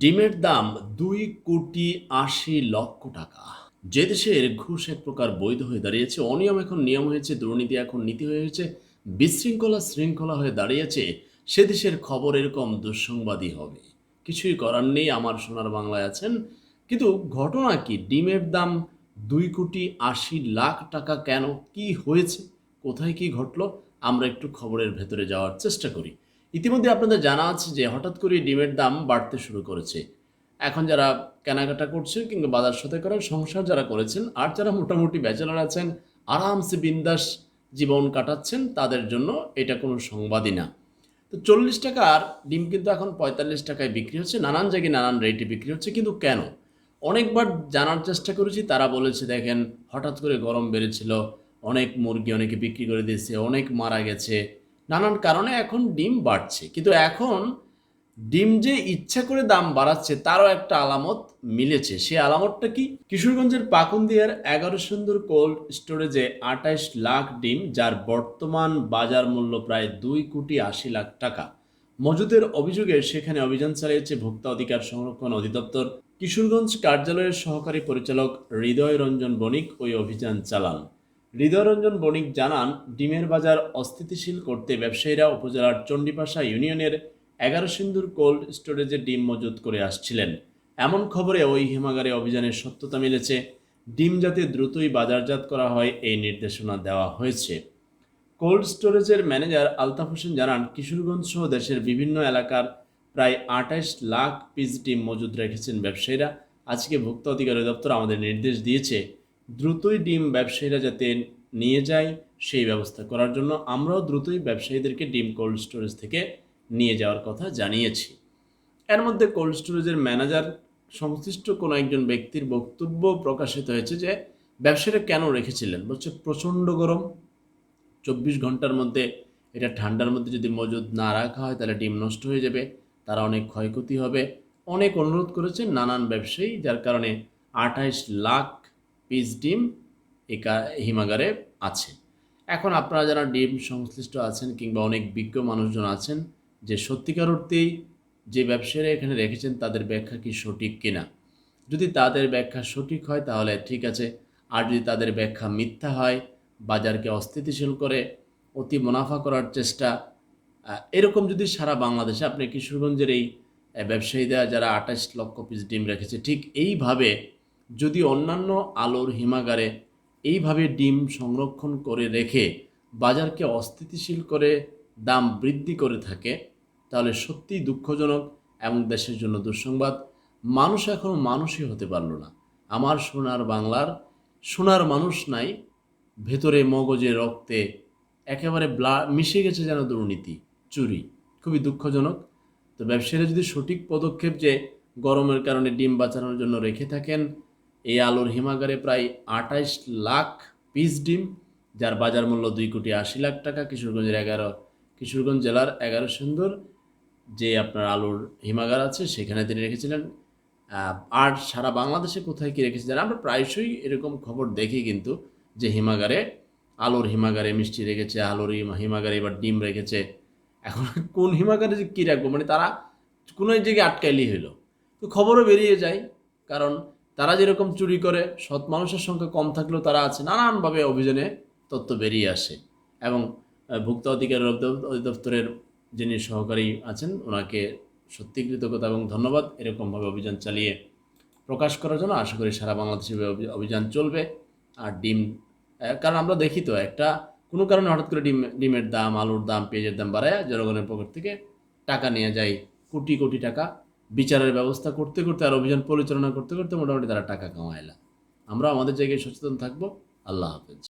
ডিমের দাম দুই কোটি আশি লক্ষ টাকা। যে দেশের ঘুষ এক প্রকার বৈধ হয়ে দাঁড়িয়েছে, অনিয়ম এখন নিয়ম হয়েছে, দুর্নীতি এখন নীতি হয়ে হয়েছে বিশৃঙ্খলা শৃঙ্খলা হয়ে দাঁড়িয়েছে, সে দেশের খবর এরকম দুঃসংবাদই হবে। কিছুই করার নেই, আমার সোনার বাংলায় আছেন। কিন্তু ঘটনা কি? ডিমের দাম দুই কোটি আশি লাখ টাকা কেন? কি হয়েছে? কোথায় কি ঘটলো? আমরা একটু খবরের ভেতরে যাওয়ার চেষ্টা করি। ইতিমধ্যে আপনাদের জানা আছে যে হঠাৎ করে ডিমের দাম বাড়তে শুরু করেছে। এখন যারা কেনাকাটা করছে কিংবা বাজার সাথে করার সংসার যারা করেছেন, আর যারা মোটামুটি ব্যাচেলার আছেন, আরামসে বিন্দাস জীবন কাটাচ্ছেন, তাদের জন্য এটা কোনো সংবাদই না। তো চল্লিশ টাকার ডিম কিন্তু এখন পঁয়তাল্লিশ টাকায় বিক্রি হচ্ছে, নানান জায়গায় নানান রেটে বিক্রি হচ্ছে, কিন্তু কেন? অনেকবার জানার চেষ্টা করেছি, তারা বলেছে, দেখেন, হঠাৎ করে গরম বেড়েছিল, অনেক মুরগি অনেকে বিক্রি করে দিয়েছে, অনেক মারা গেছে নানান কারণে এখন ডিম বাড়ছে। কিন্তু এখন ডিম যে ইচ্ছা করে দাম বাড়াচ্ছে, তারও একটা আলামত মিলেছে। সে আলামতটা কি? কিশোরগঞ্জের পাকুন্দিয়ার এগারো সুন্দর কোল্ড স্টোরেজে আঠাইশ লাখ ডিম, যার বর্তমান বাজার মূল্য প্রায় দুই কোটি আশি লাখ টাকা। মজুদের অভিযোগে সেখানে অভিযান চালিয়েছে ভোক্তা অধিকার সংরক্ষণ অধিদপ্তর। কিশোরগঞ্জ কার্যালয়ের সহকারী পরিচালক হৃদয় রঞ্জন বণিক ওই অভিযান চালান। হৃদয়রঞ্জন বণিক জানান, ডিমের বাজার অস্থিতিশীল করতে ব্যবসায়ীরা উপজেলার চণ্ডীপাশা ইউনিয়নের এগারো সিন্দুর কোল্ড স্টোরেজে ডিম মজুত করে আসছিলেন। এমন খবরে ওই হিমাগারে অভিযানের সত্যতা মিলেছে। ডিম যাতে দ্রুতই বাজারজাত করা হয়, এই নির্দেশনা দেওয়া হয়েছে। কোল্ড স্টোরেজের ম্যানেজার আলতাফ হোসেন জানান, কিশোরগঞ্জ সহ দেশের বিভিন্ন এলাকার প্রায় আঠাশ লাখ পিস ডিম মজুদ রেখেছেন ব্যবসায়ীরা। আজকে ভোক্তা অধিকার দপ্তর আমাদের নির্দেশ দিয়েছে দ্রুতই ডিম ব্যবসায়ীরা যাতে নিয়ে যায়, সেই ব্যবস্থা করার জন্য আমরাও দ্রুতই ব্যবসায়ীদেরকে ডিম কোল্ড স্টোরেজ থেকে নিয়ে যাওয়ার কথা জানিয়েছি। এর মধ্যে কোল্ড স্টোরেজের ম্যানেজার সংশ্লিষ্ট কোনো একজন ব্যক্তির বক্তব্য প্রকাশিত হয়েছে যে, ব্যবসায়ীরা কেন রেখেছিলেন? বলছে, প্রচণ্ড গরম। চব্বিশ ঘণ্টার মধ্যে এটা ঠান্ডার মধ্যে যদি মজুদ না রাখা হয়, তাহলে ডিম নষ্ট হয়ে যাবে, তারা অনেক ক্ষয়ক্ষতি হবে। অনেক অনুরোধ করেছেন নানান ব্যবসায়ী, যার কারণে আঠাইশ লাখ পিস ডিম একা হিমাগারে আছে। এখন আপনারা যারা ডিম সংশ্লিষ্ট আছেন কিংবা অনেক বিজ্ঞ মানুষজন আছেন, যে সত্যিকার অর্থেই যে ব্যবসায়ীরা এখানে রেখেছেন তাদের ব্যাখ্যা কি সঠিক কিনা? যদি তাদের ব্যাখ্যা সঠিক হয় তাহলে ঠিক আছে, আর যদি তাদের ব্যাখ্যা মিথ্যা হয়, বাজারকে অস্থিতিশীল করে অতি মুনাফা করার চেষ্টা এরকম যদি সারা বাংলাদেশে আপনি কিশোরগঞ্জের এই ব্যবসায়ীরা যারা আঠাশ লক্ষ পিস ডিম রেখেছে, ঠিক এইভাবে যদি অন্যান্য আলোর হিমাগারে এইভাবে ডিম সংরক্ষণ করে রেখে বাজারকে অস্থিতিশীল করে দাম বৃদ্ধি করে থাকে, তাহলে সত্যিই দুঃখজনক এবং দেশের জন্য দুঃসংবাদ। মানুষ এখন মানুষই হতে পারল না। আমার সোনার বাংলার সোনার মানুষ নাই, ভেতরে মগজে রক্তে একেবারে ব্লা, মিশে গেছে যেন দুর্নীতি, চুরি, খুবই দুঃখজনক। তো ব্যবসায়ীরা যদি সঠিক পদক্ষেপ যে গরমের কারণে ডিম বাঁচানোর জন্য রেখে থাকেন এই আলোর হিমাগারে প্রায় আঠাইশ লাখ পিস ডিম, যার বাজার মূল্য দুই কোটি আশি লাখ টাকা, কিশোরগঞ্জের এগারো, কিশোরগঞ্জ জেলার এগারো সুন্দর যে আপনার আলুর হিমাগার আছে, সেখানে তিনি রেখেছিলেন। আর সারা বাংলাদেশে কোথায় কি রেখেছিলেন আমরা প্রায়শই এরকম খবর দেখি কিন্তু যে হিমাগারে আলুর হিমাগারে মিষ্টি রেখেছে, আলুর হিমা- হিমাগারে এবার ডিম রেখেছে। এখন কোন হিমাগারে যে কী রাখব? মানে তারা কোনো জায়গায় আটকাইলেই হলো তো খবরও বেরিয়ে যায়, কারণ তারা যেরকম চুরি করে, সৎ মানুষের সংখ্যা কম থাকলেও তারা আছে, নানানভাবে অভিযানে তথ্য বেরিয়ে আসে। এবং ভোক্তা অধিকার অধিদপ্তরের যিনি সহকারী আছেন, ওনাকে সত্যি কৃতজ্ঞতা এবং ধন্যবাদ এরকমভাবে অভিযান চালিয়ে প্রকাশ করার জন্য আশা করি সারা বাংলাদেশে অভিযান চলবে। আর ডিম কারণ আমরা দেখি তো একটা, কোনো কারণে হঠাৎ করে ডিম, ডিমের দাম, আলুর দাম, পেঁয়াজের দাম বাড়ায় জনগণের পকেট থেকে টাকা নিয়ে যায় কোটি কোটি টাকা। বিচারের ব্যবস্থা করতে করতে আর অভিযান পরিচালনা করতে করতে মোটামুটি তারা টাকা কামাইলা। আমরা আমাদের জায়গায় সচেতন থাকব। আল্লাহ হাফেজ।